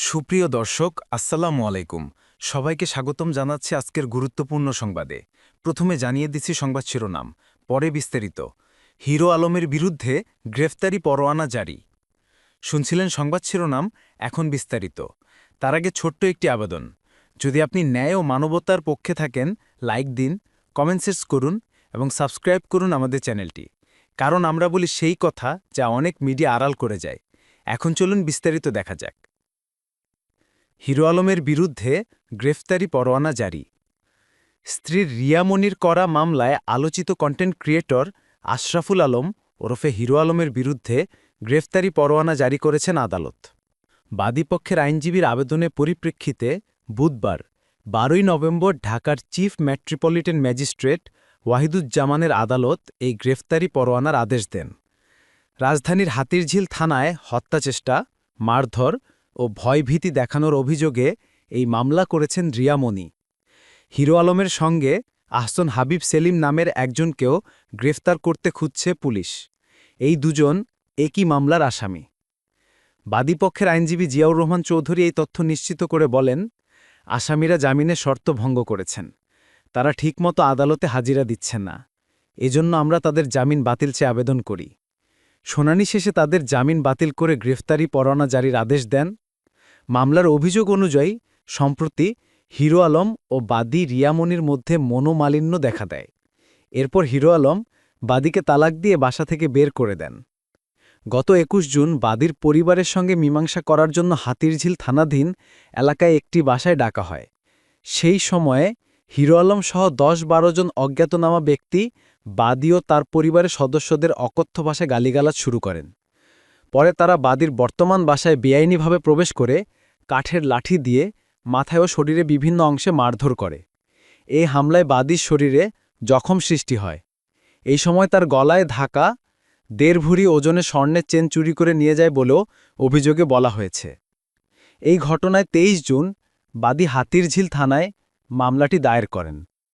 সুপ্রিয় দর্শক, আসসালামু আলাইকুম। সবাইকে স্বাগতম জানাচ্ছি আজকের গুরুত্বপূর্ণ সংবাদে। প্রথমে জানিয়ে দিচ্ছি সংবাদ শিরোনাম। পরে বিস্তারিত। হিরো আলমের বিরুদ্ধে গ্রেফতারি পরোয়ানা জারি। শুনছিলেন সংবাদ শিরোনাম, এখন বিস্তারিত। তার আগে ছোট্ট একটি আবেদন। যদি আপনি ন্যায় ও মানবতার পক্ষে থাকেন, লাইক দিন কমেন্টস করুন এবং সাবস্ক্রাইব করুন আমাদের চ্যানেলটি। কারণ আমরা বলি সেই কথা যা অনেক মিডিয়া আড়াল করে যায়। এখন চলুন বিস্তারিত দেখা যাক। হিরো আলমের বিরুদ্ধে গ্রেফতারি পরোয়ানা জারি। স্ত্রীর রিয়ামনির করা মামলায় আলোচিত কন্টেন্ট ক্রিয়েটর আশরাফুল আলম ওরফে হিরো আলমের বিরুদ্ধে গ্রেফতারি পরোয়ানা জারি করেছেন আদালত। বাদীপক্ষের আইনজীবীর আবেদনের পরিপ্রেক্ষিতে বুধবার, বারোই নভেম্বর ঢাকার চিফ মেট্রোপলিটন ম্যাজিস্ট্রেট ওয়াহিদুজ্জামানের আদালত এই গ্রেফতারি পরোয়ানার আদেশ দেন। রাজধানীর হাতিরঝিল থানায় হত্যাচেষ্টা মারধর ও ভয়ভীতি দেখানোর অভিযোগে এই মামলা করেছেন রিয়ামণি। হিরো আলমের সঙ্গে আহসন হাবিব সেলিম নামের একজনকেও গ্রেফতার করতে খুঁজছে পুলিশ। এই দুজন একই মামলার আসামি। বাদীপক্ষের আইনজীবী জিয়াউর রহমান চৌধুরী এই তথ্য নিশ্চিত করে বলেন, আসামিরা জামিনে শর্ত ভঙ্গ করেছেন। তারা ঠিকমতো আদালতে হাজিরা দিচ্ছেন না। এজন্য আমরা তাদের জামিন বাতিল চেয়ে আবেদন করি। শুনানি শেষে তাদের জামিন বাতিল করে গ্রেফতারি পরোয়ানা জারির আদেশ দেন মামলার অভিযোগ অনুযায়ী, সম্প্রতি হিরো আলম ও বাদী রিয়ামনির মধ্যে মনোমালিন্য দেখা দেয়। এরপর হিরো আলম বাদীকে তালাক দিয়ে বাসা থেকে বের করে দেন। গত একুশ জুন বাদীর পরিবারের সঙ্গে মীমাংসা করার জন্য হাতিরঝিল থানাধীন এলাকায় একটি বাসায় ডাকা হয়। সেই সময়ে হিরো আলম সহ দশ বারো জন অজ্ঞাতনামা ব্যক্তি বাদী ও তার পরিবারের সদস্যদের অকথ্য ভাষায় গালিগালাজ শুরু করেন। পরে তারা বাদীর বর্তমান বাসায় বেআইনিভাবে প্রবেশ করে কাঠের লাঠি দিয়ে মাথায় ও শরীরে বিভিন্ন অংশে মারধর করে। এই হামলায় বাদির শরীরে জখম সৃষ্টি হয়। এই সময় তার গলায় ধাকা দেড় ভুরি ওজনে স্বর্ণের চেন চুরি করে নিয়ে যায় বলেও অভিযোগে বলা হয়েছে। এই ঘটনায় ২৩ জুন বাদী হাতিরঝিল থানায় মামলাটি দায়ের করেন।